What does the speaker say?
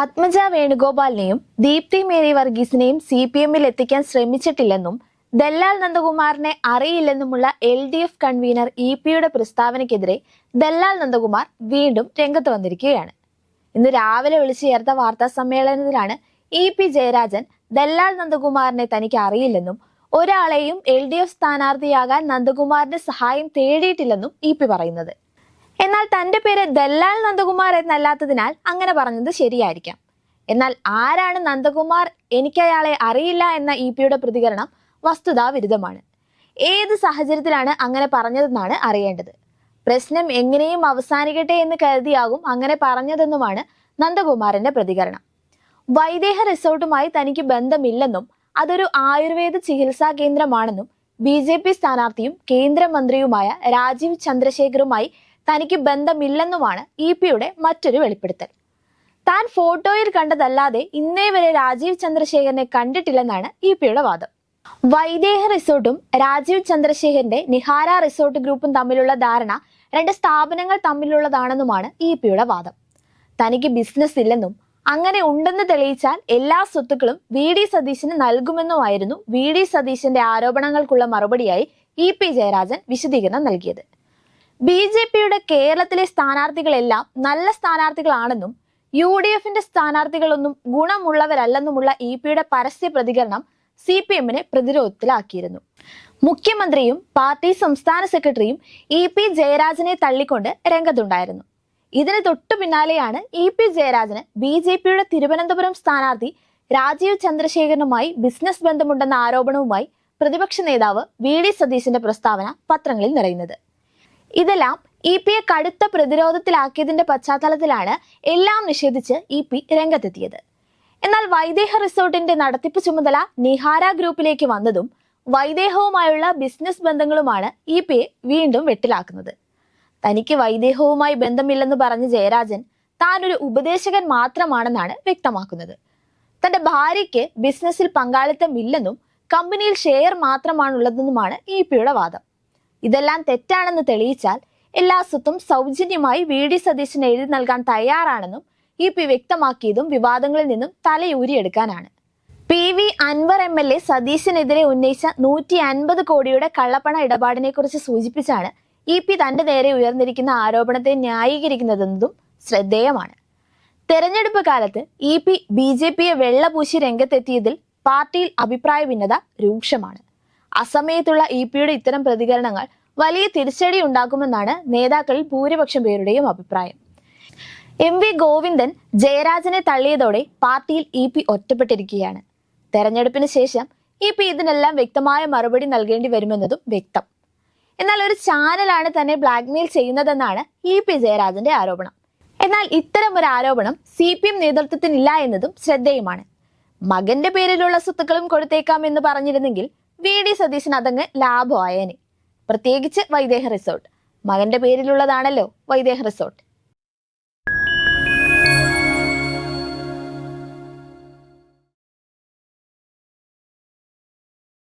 പത്മജ വേണുഗോപാലിനെയും ദീപ്തി മേരി വർഗീസിനെയും C P എമ്മിൽ എത്തിക്കാൻ ശ്രമിച്ചിട്ടില്ലെന്നും ദല്ലാൽ നന്ദകുമാറിനെ അറിയില്ലെന്നുമുള്ള L D F convener E പിയുടെ പ്രസ്താവനയ്ക്കെതിരെ ദല്ലാൽ നന്ദകുമാർ വീണ്ടും രംഗത്ത് വന്നിരിക്കുകയാണ്. ഇന്ന് രാവിലെ വിളിച്ചു ചേർത്ത വാർത്താ സമ്മേളനത്തിലാണ് ഇ പി ജയരാജൻ ദല്ലാൽ നന്ദകുമാറിനെ തനിക്ക് അറിയില്ലെന്നും ഒരാളെയും എൽ ഡി എഫ് സ്ഥാനാർത്ഥിയാകാൻ നന്ദകുമാറിന്റെ സഹായം തേടിയിട്ടില്ലെന്നും ഇ പി പറയുന്നത്. എന്നാൽ തന്റെ പേര് ദല്ലാൽ നന്ദകുമാർ എന്നല്ലാത്തതിനാൽ അങ്ങനെ പറഞ്ഞത് ശരിയായിരിക്കാം. എന്നാൽ ആരാണ് നന്ദകുമാർ? എനിക്ക് അയാളെ അറിയില്ല എന്ന ഇ പിയുടെ പ്രതികരണം വസ്തുതാവിരുദ്ധമാണ് ഏത് സാഹചര്യത്തിലാണ് അങ്ങനെ പറഞ്ഞതെന്നാണ് അറിയേണ്ടത്? പ്രശ്നം എങ്ങനെയും അവസാനിക്കട്ടെ എന്ന് കരുതിയാകും അങ്ങനെ പറഞ്ഞതെന്നുമാണ് നന്ദകുമാറിന്റെ പ്രതികരണം. വൈദേഹ റിസോർട്ടുമായി തനിക്ക് ബന്ധമില്ലെന്നും അതൊരു ആയുർവേദ ചികിത്സാ കേന്ദ്രമാണെന്നും ബി ജെ പി സ്ഥാനാർത്ഥിയും കേന്ദ്രമന്ത്രിയുമായ രാജീവ് ചന്ദ്രശേഖറുമായി തനിക്ക് ബന്ധമില്ലെന്നുമാണ് ഇ പിയുടെ മറ്റൊരു വെളിപ്പെടുത്തൽ. താൻ ഫോട്ടോയിൽ കണ്ടതല്ലാതെ ഇന്നേ വരെ രാജീവ് ചന്ദ്രശേഖരനെ കണ്ടിട്ടില്ലെന്നാണ് ഇ പിയുടെ വാദം. വൈദേഹ റിസോർട്ടും രാജീവ് ചന്ദ്രശേഖരന്റെ നിഹാര റിസോർട്ട് ഗ്രൂപ്പും തമ്മിലുള്ള ധാരണ രണ്ട് സ്ഥാപനങ്ങൾ തമ്മിലുള്ളതാണെന്നുമാണ് ഇ പിയുടെ വാദം. തനിക്ക് ബിസിനസ് ഇല്ലെന്നും അങ്ങനെ ഉണ്ടെന്ന് തെളിയിച്ചാൽ എല്ലാ സ്വത്തുക്കളും വി ഡി സതീശന് നൽകുമെന്നുമായിരുന്നു വി ഡി സതീശന്റെ ആരോപണങ്ങൾക്കുള്ള മറുപടിയായി ഇ പി ജയരാജൻ വിശദീകരണം നൽകിയത്. ബി ജെ പിയുടെ കേരളത്തിലെ സ്ഥാനാർത്ഥികളെല്ലാം നല്ല സ്ഥാനാർത്ഥികളാണെന്നും യു ഡി എഫിന്റെ സ്ഥാനാർത്ഥികളൊന്നും ഗുണമുള്ളവരല്ലെന്നുമുള്ള ഇ പിയുടെ പരസ്യ പ്രതികരണം സി പി എമ്മിനെ പ്രതിരോധത്തിലാക്കിയിരുന്നു. മുഖ്യമന്ത്രിയും പാർട്ടി സംസ്ഥാന സെക്രട്ടറിയും ഇ പി ജയരാജനെ തള്ളിക്കൊണ്ട് രംഗത്തുണ്ടായിരുന്നു. ഇതിന് തൊട്ടു പിന്നാലെയാണ് ഇ പി ജയരാജന് ബി ജെ പിയുടെ തിരുവനന്തപുരം സ്ഥാനാർത്ഥി രാജീവ് ചന്ദ്രശേഖരനുമായി ബിസിനസ് ബന്ധമുണ്ടെന്ന ആരോപണവുമായി പ്രതിപക്ഷ നേതാവ് വി ഡി സതീശന്റെ പ്രസ്താവന പത്രങ്ങളിൽ നിറയുന്നത്. ഇതെല്ലാം ഇ പിയെ കടുത്ത പ്രതിരോധത്തിലാക്കിയതിന്റെ പശ്ചാത്തലത്തിലാണ് എല്ലാം നിഷേധിച്ച് ഇ പി രംഗത്തെത്തിയത്. എന്നാൽ വൈദേഹ റിസോർട്ടിന്റെ നടത്തിപ്പ് ചുമതല നിഹാര ഗ്രൂപ്പിലേക്ക് വന്നതും വൈദേഹവുമായുള്ള ബിസിനസ് ബന്ധങ്ങളുമാണ് ഇ പിയെ വീണ്ടും വെട്ടിലാക്കുന്നത്. തനിക്ക് വൈദേഹവുമായി ബന്ധമില്ലെന്ന് പറഞ്ഞ ജയരാജൻ താൻ ഒരു ഉപദേശകൻ മാത്രമാണെന്നാണ് വ്യക്തമാക്കുന്നത്. തന്റെ ഭാര്യയ്ക്ക് ബിസിനസ്സിൽ പങ്കാളിത്തമില്ലെന്നും കമ്പനിയിൽ ഷെയർ മാത്രമാണുള്ളതെന്നുമാണ് ഇ പിയുടെ വാദം. ഇതെല്ലാം തെറ്റാണെന്ന് തെളിയിച്ചാൽ എല്ലാ സ്വത്തും സൗജന്യമായി വി ഡി സതീശന് എഴുതി നൽകാൻ തയ്യാറാണെന്നും ഇ പി വ്യക്തമാക്കിയതും വിവാദങ്ങളിൽ നിന്നും തലയൂരിയെടുക്കാനാണ്. P V Anvar M L A സതീശനെതിരെ ഉന്നയിച്ച നൂറ്റി അൻപത് കോടിയുടെ കള്ളപ്പണ ഇടപാടിനെ കുറിച്ച് സൂചിപ്പിച്ചാണ് ഇ പി തന്റെ നേരെ ഉയർന്നിരിക്കുന്ന ആരോപണത്തെ ന്യായീകരിക്കുന്നതെന്നതും ശ്രദ്ധേയമാണ്. തെരഞ്ഞെടുപ്പ് കാലത്ത് ഇ പി ബി ജെ പിയെ വെള്ളപൂശി രംഗത്തെത്തിയതിൽ പാർട്ടിയിൽ അഭിപ്രായ ഭിന്നത രൂക്ഷമാണ്. അസമയത്തുള്ള ഇ പിയുടെ ഇത്തരം പ്രതികരണങ്ങൾ വലിയ തിരിച്ചടി ഉണ്ടാക്കുമെന്നാണ് നേതാക്കളിൽ ഭൂരിപക്ഷം പേരുടെയും അഭിപ്രായം. എം വി ഗോവിന്ദൻ ജയരാജനെ തള്ളിയതോടെ പാർട്ടിയിൽ ഇ പി ഒറ്റപ്പെട്ടിരിക്കുകയാണ്. തെരഞ്ഞെടുപ്പിന് ശേഷം ഇ പി ഇതിനെല്ലാം വ്യക്തമായ മറുപടി നൽകേണ്ടി വരുമെന്നതും വ്യക്തം. എന്നാൽ ഒരു ചാനലാണ് തന്നെ ബ്ലാക്ക്മെയിൽ ചെയ്യുന്നതെന്നാണ് ഇ പി ജയരാജന്റെ ആരോപണം. എന്നാൽ ഇത്തരം ഒരു ആരോപണം സി പി എം നേതൃത്വത്തിനില്ല എന്നതും ശ്രദ്ധേയമാണ്. മകന്റെ പേരിലുള്ള സ്വത്തുക്കളും കൊടുത്തേക്കാം എന്ന് പറഞ്ഞിരുന്നെങ്കിൽ വി ഡി സതീശൻ അതങ്ങ് ലാഭമായേനെ. പ്രത്യേകിച്ച് വൈദേഹ റിസോർട്ട്. മകന്റെ പേരിലുള്ളതാണല്ലോ വൈദേഹ റിസോർട്ട്.